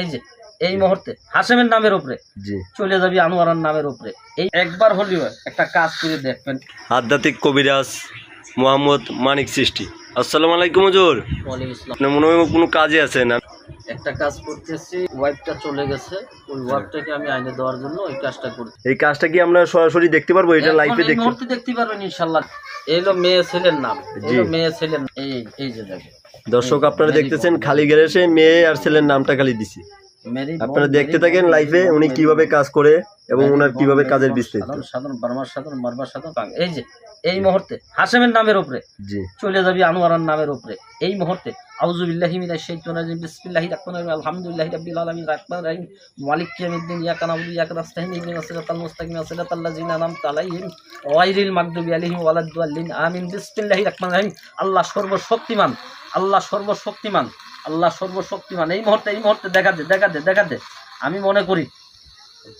এই যে এই মুহূর্তে হাসেমের নামের উপরে চলে যাবি আনোয়ারার নামের উপরে। এই একবার হলেও একটা কাজ করে দেখবেন। আধ্যাত্মিক কবিরাজ মোহাম্মদ মানিক সৃষ্টি। আসসালামু আলাইকুম হুজুর। মনে হয় কোনো কাজে আছে না? একটা কাজ করতেছি ওয়াইফটা চলে গেছে। ওই ওয়াইফটাকে আমি আইনে দেওয়ার জন্য ওই কাজটা করছি। এই কাজটা কি আমরা সরাসরি দেখতে পারব? এটা লাইফে লাইভে দেখতে মুহূর্তে দেখতে পারবেন ইনশাআল্লাহ এই হলো মেয়ে ছেলের নাম। এই হলো মেয়ে ছেলের এই এই যে দেখেন। দর্শক আপনারা দেখতেছেন খালি গ্যারেজে মেয়ে আর ছেলের নামটা খালি দিছি। আপনারা দেখতে থাকেন মেরি উনি কীভাবে কাজ করে এবং ওনার কীভাবে কাজের বিস্তারিত। সাধন সাধন সাধন মারবার সাধন এই যে এই মুহূর্তে হাসেমের নামের উপরে চলে যাবি আনোয়ারার নামের উপরে। এই মুহূর্তে আউযুবিল্লাহি মিনাশ শাইতানির রাজিম বিসমিল্লাহির রাহমানির রহিম আলহামদুলিল্লাহি রাব্বিল আলামিন রাহমানির রহিম মালিক ইয়াউমিদ্দিন ইয়াকা নাবুদু ইয়াকা নাস্তাইন ইহদিনাস সিরাতাল মুস্তাকিম সিরাতাল লাযিনা আনআমতা আলাইহিম গায়রিল মাগদুবি আলাইহিম ওয়ালাদ-দাল্লিন আমিন বিসমিল্লাহির রাহমানির রহিম। আল্লাহ সর্বশক্তিমান আল্লাহ সর্বশক্তিমান। আল্লাহ সর্বশক্তিমান। এই মুহূর্তে এই মুহূর্তে দেখা দে দেখা দে দেখা দে। আমি মনে করি,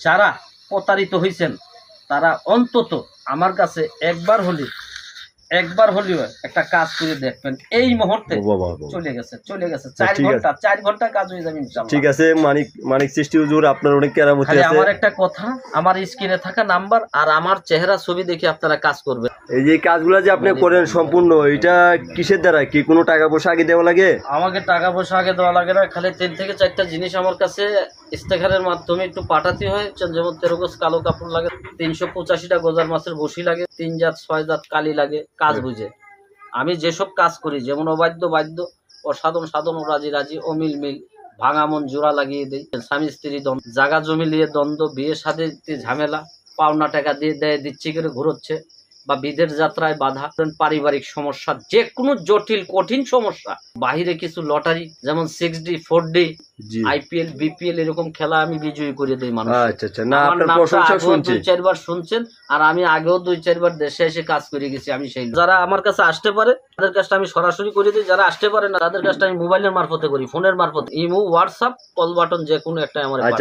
যারা প্রতারিত হয়েছেন তারা অন্তত আমার কাছে একবার হলে একবার হলেও একটা কাজ করে দেখবেন। এই মুহূর্তে। চলে গেছে চলে গেছে। চার ঘণ্টা চার ঘণ্টা কাজ হয়ে যাবে ঠিক আছে মানিক মানিক সৃষ্টি হুজুর আপনার অনেক কেরামতি আছে। আমার একটা কথা আমার স্ক্রিনে থাকা নাম্বার আর আমার চেহারা ছবি দেখে আপনারা কাজ করবেন। এই যে কাজগুলো যে আপনি করেন সম্পূর্ণ এটা কিসের দ্বারা? কি কোনো টাকা পয়সা আগে দেওয়া লাগে? আমাকে টাকা পয়সা আগে দেওয়া লাগে না খালি তিন থেকে চারটা জিনিস আমার কাছে ইস্তেখারের মাধ্যমে একটু পাঠাতে হয় যেমন তেরো গোজ কালো কাপড় লাগে তিনশো পঁচাশিটা গোজার মাছের বসি লাগে তিন জাত ছয় জাত কালি লাগে কাজ বুঝে। আমি যেসব কাজ করি যেমন অবাধ্য বাধ্য অসাধন সাধন ও রাজি রাজি অমিল মিল ভাঙা মন জোড়া লাগিয়ে দেয় স্বামী স্ত্রী দ্বন্দ্ব জাগা জমি নিয়ে দ্বন্দ্ব বিয়ে সাথে ঝামেলা পাওনা টাকা দিয়ে দেয় দিচ্ছি করে ঘুরোচ্ছে। বা বিদের যাত্রায় বাধা পারিবারিক সমস্যা যে কোনো জটিল কঠিন সমস্যা বাহিরে কিছু লটারি যেমন six D four D IPL BPL এরকম খেলা আমি বিজয়ী করে দিই মানুষ আচ্ছা আচ্ছা। না আপনার প্রশংসা শুনছি। দুই চারবার শুনছেন আর আমি আগেও দুই চারবার দেশে এসে কাজ করে গেছি আমি সেই যারা আমার কাছে আসতে পারে তাদের কাজটা আমি সরাসরি করে দিই। যারা আসতে পারে না তাদের কাজটা আমি মোবাইলের মারফতে করি ফোনের মারফত। ইমো হোয়াটসঅ্যাপ কল বাটন যে কোনো একটা আমার আচ্ছা